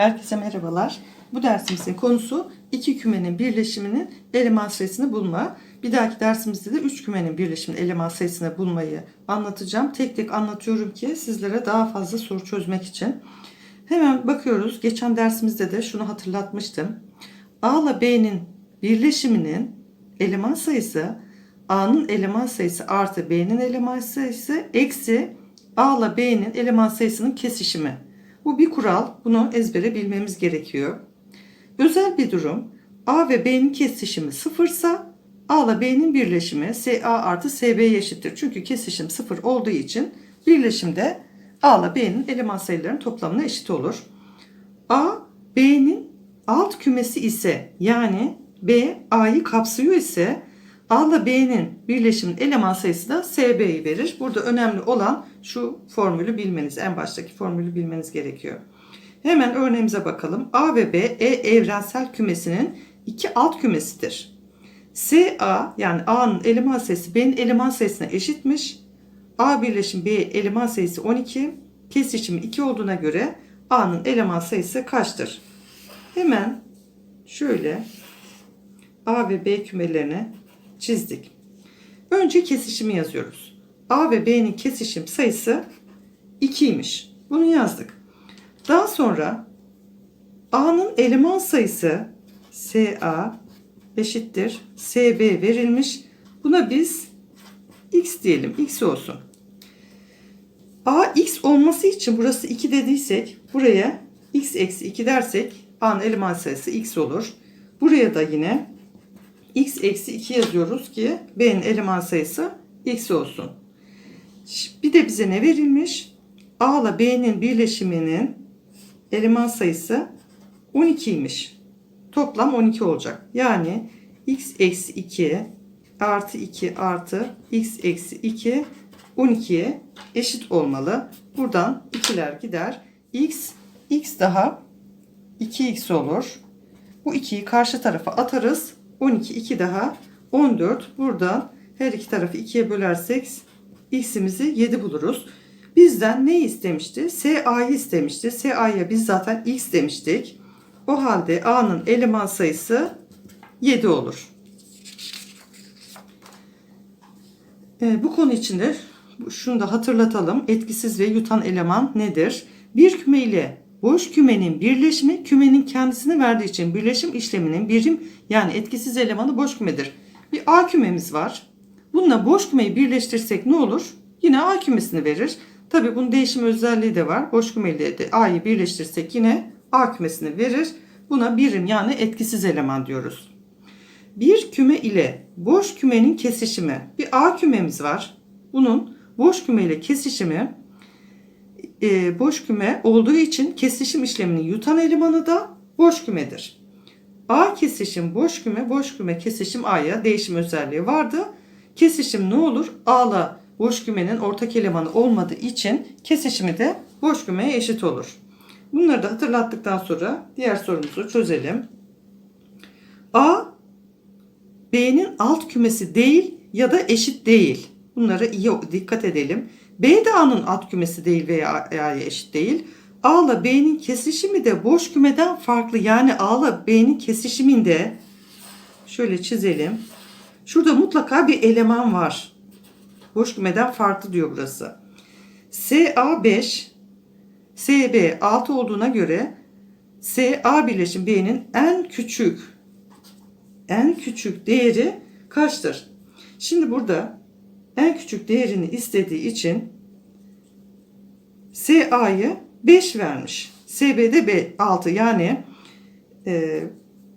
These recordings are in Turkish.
Herkese merhabalar. Bu dersimizin konusu iki kümenin birleşiminin eleman sayısını bulma. Bir dahaki dersimizde de üç kümenin birleşiminin eleman sayısını bulmayı anlatacağım. Tek tek anlatıyorum ki sizlere daha fazla soru çözmek için. Hemen bakıyoruz. Geçen dersimizde de şunu hatırlatmıştım. A ile B'nin birleşiminin eleman sayısı A'nın eleman sayısı artı B'nin eleman sayısı eksi A ile B'nin eleman sayısının kesişimi. Bu bir kural. Bunu ezbere bilmemiz gerekiyor. Özel bir durum. A ve B'nin kesişimi sıfırsa A ile B'nin birleşimi SA artı SB'ye eşittir. Çünkü kesişim sıfır olduğu için birleşimde A ile B'nin eleman sayılarının toplamına eşit olur. A, B'nin alt kümesi ise yani B, A'yı kapsıyor ise A ile B'nin birleşimin eleman sayısı da SB'yi verir. Burada önemli olan şu formülü bilmeniz, en baştaki formülü bilmeniz gerekiyor. Hemen örneğimize bakalım. A ve B, E evrensel kümesinin iki alt kümesidir. SA yani A'nın eleman sayısı B'nin eleman sayısına eşitmiş. A birleşim B eleman sayısı 12. Kesişimi 2 olduğuna göre A'nın eleman sayısı kaçtır? Hemen şöyle A ve B kümelerini çizdik. Önce kesişimi yazıyoruz. A ve B'nin kesişim sayısı 2'ymiş. Bunu yazdık. Daha sonra A'nın eleman sayısı SA eşittir SB verilmiş. Buna biz X diyelim. X olsun. A X olması için burası 2 dediysek buraya X eksi 2 dersek A'nın eleman sayısı X olur. Buraya da yine X eksi 2 yazıyoruz ki B'nin eleman sayısı X olsun. Bir de bize ne verilmiş? A ile B'nin birleşiminin eleman sayısı 12'ymiş. Toplam 12 olacak. Yani x eksi 2 artı 2 artı x eksi 2 12'ye eşit olmalı. Buradan ikiler gider. x x daha 2x olur. Bu 2'yi karşı tarafa atarız. 12 2 daha 14. Buradan her iki tarafı 2'ye bölersek x'imizi 7 buluruz. Bizden ne istemişti? SA'yı istemişti. SA'ya biz zaten x demiştik. O halde A'nın eleman sayısı 7 olur. Ee, bu konu içinde şunu da hatırlatalım. Etkisiz ve yutan eleman nedir? Bir küme ile boş kümenin birleşimi kümenin kendisini verdiği için birleşim işleminin birim yani etkisiz elemanı boş kümedir. Bir A kümemiz var. Bununla boş kümeyi birleştirsek ne olur? Yine A kümesini verir. Tabi bunun değişim özelliği de var. Boş kümeyle de A'yı birleştirsek yine A kümesini verir. Buna birim yani etkisiz eleman diyoruz. Bir küme ile boş kümenin kesişimi. Bir A kümemiz var. Bunun boş küme ile kesişimi e, boş küme olduğu için kesişim işlemini yutan elemanı da boş kümedir. A kesişim boş küme, boş küme kesişim A'ya değişim özelliği vardı. Kesişim ne olur? A'la boş kümenin ortak elemanı olmadığı için kesişimi de boş kümeye eşit olur. Bunları da hatırlattıktan sonra diğer sorumuzu çözelim. A B'nin alt kümesi değil ya da eşit değil. Bunlara iyi dikkat edelim. B de A'nın alt kümesi değil veya A'ya eşit değil. A ile B'nin kesişimi de boş kümeden farklı. Yani A ile B'nin kesişiminde şöyle çizelim. Şurada mutlaka bir eleman var. Boş kümeden farklı diyor burası. SA 5 SB 6 olduğuna göre SA birleşim B'nin en küçük en küçük değeri kaçtır? Şimdi burada en küçük değerini istediği için SA'yı 5 vermiş. SB'de B 6 yani e,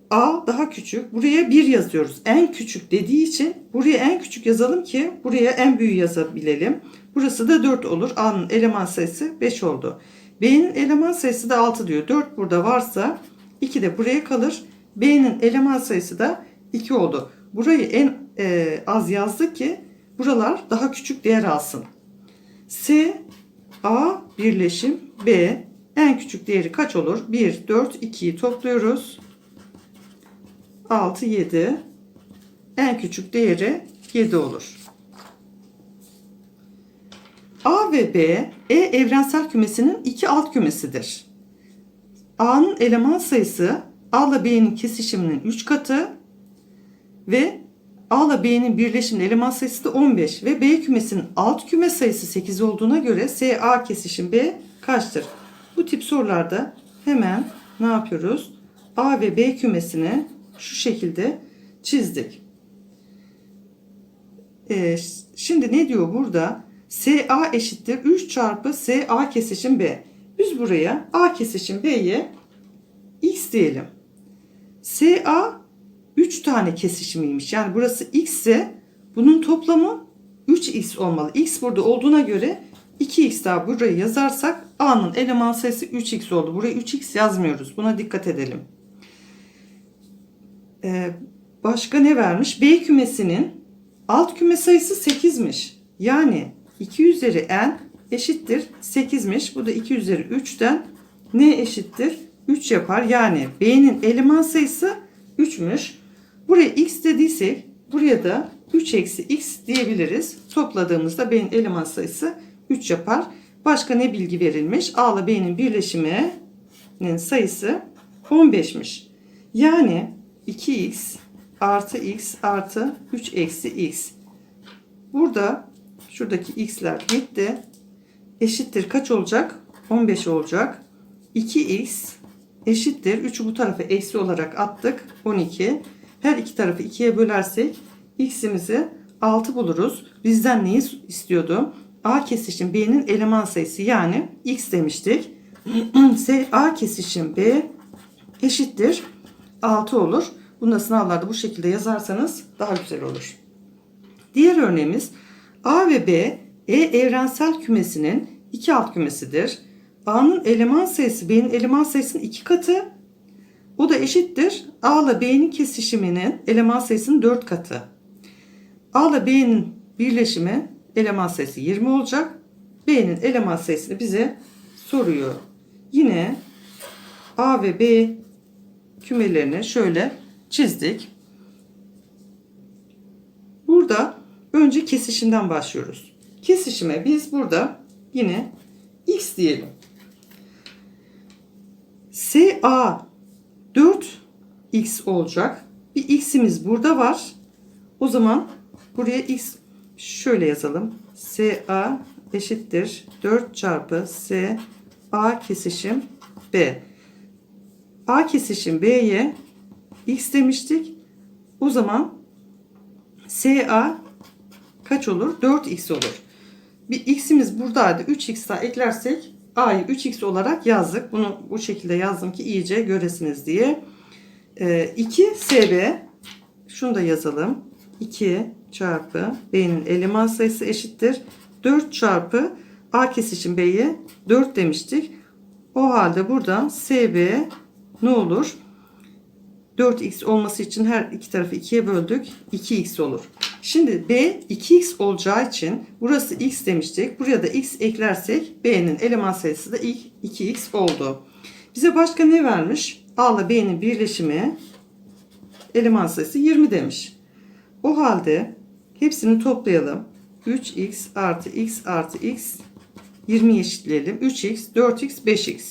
A daha küçük. Buraya 1 yazıyoruz. En küçük dediği için buraya en küçük yazalım ki buraya en büyüğü yazabilelim. Burası da 4 olur. A'nın eleman sayısı 5 oldu. B'nin eleman sayısı da 6 diyor. 4 burada varsa 2 de buraya kalır. B'nin eleman sayısı da 2 oldu. Burayı en e, az yazdık ki buralar daha küçük değer alsın. S A birleşim B en küçük değeri kaç olur? 1, 4, 2'yi topluyoruz. 6, 7. En küçük değeri 7 olur. A ve B, E evrensel kümesinin iki alt kümesidir. A'nın eleman sayısı A ile B'nin kesişiminin 3 katı ve A ile B'nin birleşiminin eleman sayısı da 15 ve B kümesinin alt küme sayısı 8 olduğuna göre SA kesişim B kaçtır? Bu tip sorularda hemen ne yapıyoruz? A ve B kümesini şu şekilde çizdik. Ee, şimdi ne diyor burada? SA eşittir 3 çarpı SA kesişim B. Biz buraya A kesişim B'ye X diyelim. SA 3 tane kesişimiymiş. Yani burası X ise bunun toplamı 3X olmalı. X burada olduğuna göre 2X daha buraya yazarsak A'nın eleman sayısı 3X oldu. Buraya 3X yazmıyoruz. Buna dikkat edelim. Ee, başka ne vermiş? B kümesinin alt küme sayısı 8'miş. Yani 2 üzeri n eşittir 8'miş. Bu da 2 üzeri 3'ten ne eşittir? 3 yapar. Yani B'nin eleman sayısı 3'müş. Buraya x dediysek buraya da 3 eksi x diyebiliriz. Topladığımızda B'nin eleman sayısı 3 yapar. Başka ne bilgi verilmiş? A ile B'nin birleşiminin sayısı 15'miş. Yani 2x artı x artı 3 eksi x. Burada şuradaki x'ler gitti. Eşittir kaç olacak? 15 olacak. 2x eşittir. 3'ü bu tarafa eksi olarak attık. 12. Her iki tarafı 2'ye bölersek x'imizi 6 buluruz. Bizden neyi istiyordu? A kesişim B'nin eleman sayısı yani x demiştik. A kesişim B eşittir 6 olur. Bunu da sınavlarda bu şekilde yazarsanız daha güzel olur. Diğer örneğimiz A ve B E evrensel kümesinin iki alt kümesidir. A'nın eleman sayısı B'nin eleman sayısının iki katı. O da eşittir. A ile B'nin kesişiminin eleman sayısının 4 katı. A ile B'nin birleşimi eleman sayısı 20 olacak. B'nin eleman sayısını bize soruyor. Yine A ve B kümelerini şöyle çizdik. Burada önce kesişimden başlıyoruz. Kesişime biz burada yine x diyelim. SA 4x olacak. Bir x'imiz burada var. O zaman buraya x şöyle yazalım. SA eşittir 4 çarpı S A kesişim B. A kesişim B'ye x demiştik. O zaman SA kaç olur? 4x olur. Bir x'imiz buradaydı. 3x daha eklersek a'yı 3x olarak yazdık. Bunu bu şekilde yazdım ki iyice göresiniz diye. Ee, 2 SB şunu da yazalım. 2 çarpı b'nin eleman sayısı eşittir. 4 çarpı a kesişim b'ye 4 demiştik. O halde buradan SB ne olur? 4x olması için her iki tarafı 2'ye böldük. 2x olur. Şimdi b 2x olacağı için burası x demiştik. Buraya da x eklersek b'nin eleman sayısı da ilk 2x oldu. Bize başka ne vermiş? a ile b'nin birleşimi eleman sayısı 20 demiş. O halde hepsini toplayalım. 3x artı x artı x 20 eşitleyelim. 3x, 4x, 5x.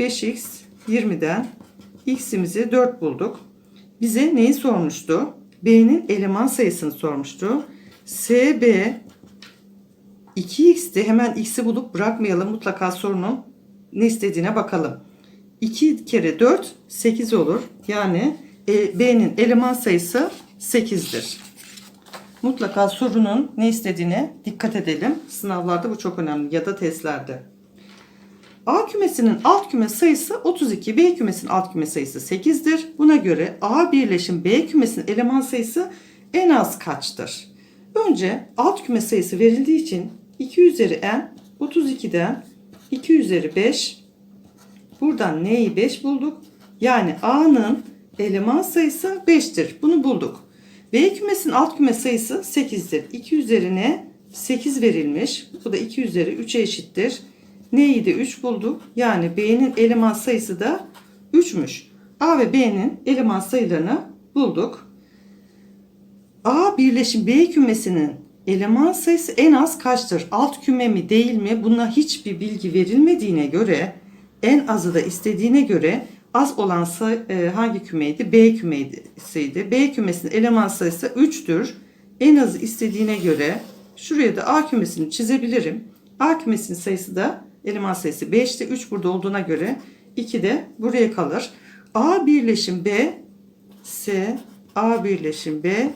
5x 20'den x'imizi 4 bulduk. Bize neyi sormuştu? B'nin eleman sayısını sormuştu. SB 2x'ti. Hemen x'i bulup bırakmayalım. Mutlaka sorunun ne istediğine bakalım. 2 kere 4 8 olur. Yani e, B'nin eleman sayısı 8'dir. Mutlaka sorunun ne istediğine dikkat edelim. Sınavlarda bu çok önemli ya da testlerde. A kümesinin alt küme sayısı 32, B kümesinin alt küme sayısı 8'dir. Buna göre A birleşim B kümesinin eleman sayısı en az kaçtır? Önce alt küme sayısı verildiği için 2 üzeri n 32'den 2 üzeri 5 buradan n'yi 5 bulduk. Yani A'nın eleman sayısı 5'tir. Bunu bulduk. B kümesinin alt küme sayısı 8'dir. 2 üzerine 8 verilmiş. Bu da 2 üzeri 3'e eşittir. N'yi de 3 bulduk. Yani B'nin eleman sayısı da 3'müş. A ve B'nin eleman sayılarını bulduk. A birleşim B kümesinin eleman sayısı en az kaçtır? Alt küme mi değil mi? Buna hiçbir bilgi verilmediğine göre en azı da istediğine göre az olan say- e, hangi kümeydi? B kümesiydi. B kümesinin eleman sayısı 3'tür. En azı istediğine göre şuraya da A kümesini çizebilirim. A kümesinin sayısı da eleman sayısı 5'te 3 burada olduğuna göre 2 de buraya kalır. A birleşim B S A birleşim B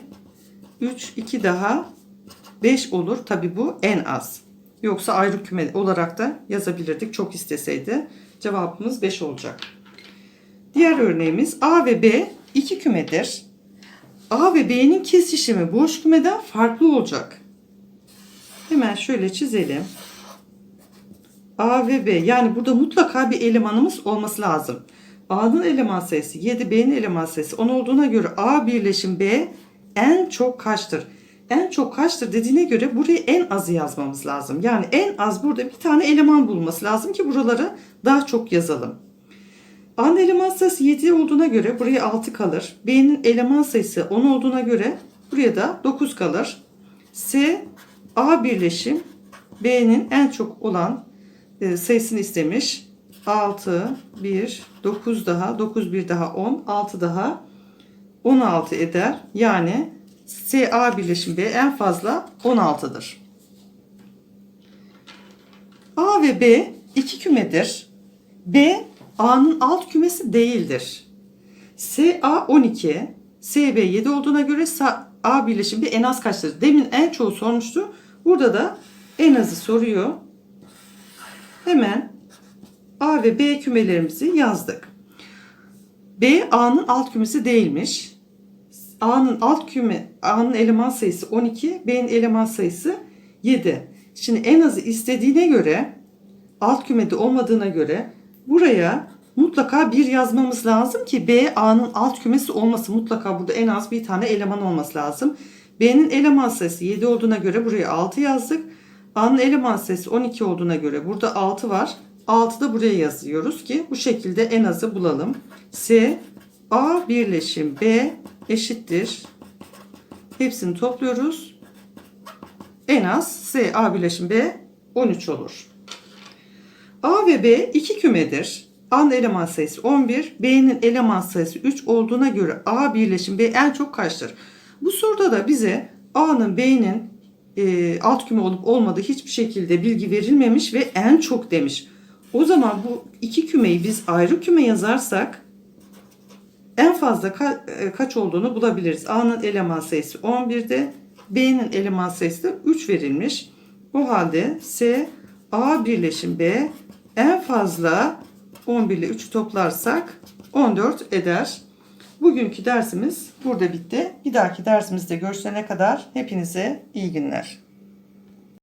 3 2 daha 5 olur. Tabi bu en az. Yoksa ayrı küme olarak da yazabilirdik çok isteseydi. Cevabımız 5 olacak. Diğer örneğimiz A ve B iki kümedir. A ve B'nin kesişimi boş kümeden farklı olacak. Hemen şöyle çizelim. A ve B yani burada mutlaka bir elemanımız olması lazım. A'nın eleman sayısı 7, B'nin eleman sayısı 10 olduğuna göre A birleşim B en çok kaçtır? En çok kaçtır dediğine göre buraya en azı yazmamız lazım. Yani en az burada bir tane eleman bulması lazım ki buraları daha çok yazalım. A'nın eleman sayısı 7 olduğuna göre buraya 6 kalır. B'nin eleman sayısı 10 olduğuna göre buraya da 9 kalır. S A birleşim B'nin en çok olan e, sayısını istemiş. 6, 1, 9 daha, 9 bir daha 10, 6 daha 16 eder. Yani S A birleşim B en fazla 16'dır. A ve B iki kümedir. B A'nın alt kümesi değildir. S A 12, S B 7 olduğuna göre Sa- A birleşim B en az kaçtır? Demin en çoğu sormuştu. Burada da en azı soruyor. Hemen A ve B kümelerimizi yazdık. B A'nın alt kümesi değilmiş. A'nın alt küme, A'nın eleman sayısı 12, B'nin eleman sayısı 7. Şimdi en azı istediğine göre alt kümede olmadığına göre buraya mutlaka bir yazmamız lazım ki B A'nın alt kümesi olması mutlaka burada en az bir tane eleman olması lazım. B'nin eleman sayısı 7 olduğuna göre buraya 6 yazdık. A'nın eleman sayısı 12 olduğuna göre burada 6 var. 6 da buraya yazıyoruz ki bu şekilde en azı bulalım. S A birleşim B eşittir. Hepsini topluyoruz. En az S A birleşim B 13 olur. A ve B iki kümedir. A'nın eleman sayısı 11, B'nin eleman sayısı 3 olduğuna göre A birleşim B en çok kaçtır? Bu soruda da bize A'nın B'nin e, alt küme olup olmadığı hiçbir şekilde bilgi verilmemiş ve en çok demiş. O zaman bu iki kümeyi biz ayrı küme yazarsak en fazla ka- e, kaç olduğunu bulabiliriz. A'nın eleman sayısı 11'de, B'nin eleman sayısı da 3 verilmiş. O halde S A birleşim B en fazla 11 ile 3'ü toplarsak 14 eder. Bugünkü dersimiz burada bitti. Bir dahaki dersimizde görüşene kadar hepinize iyi günler.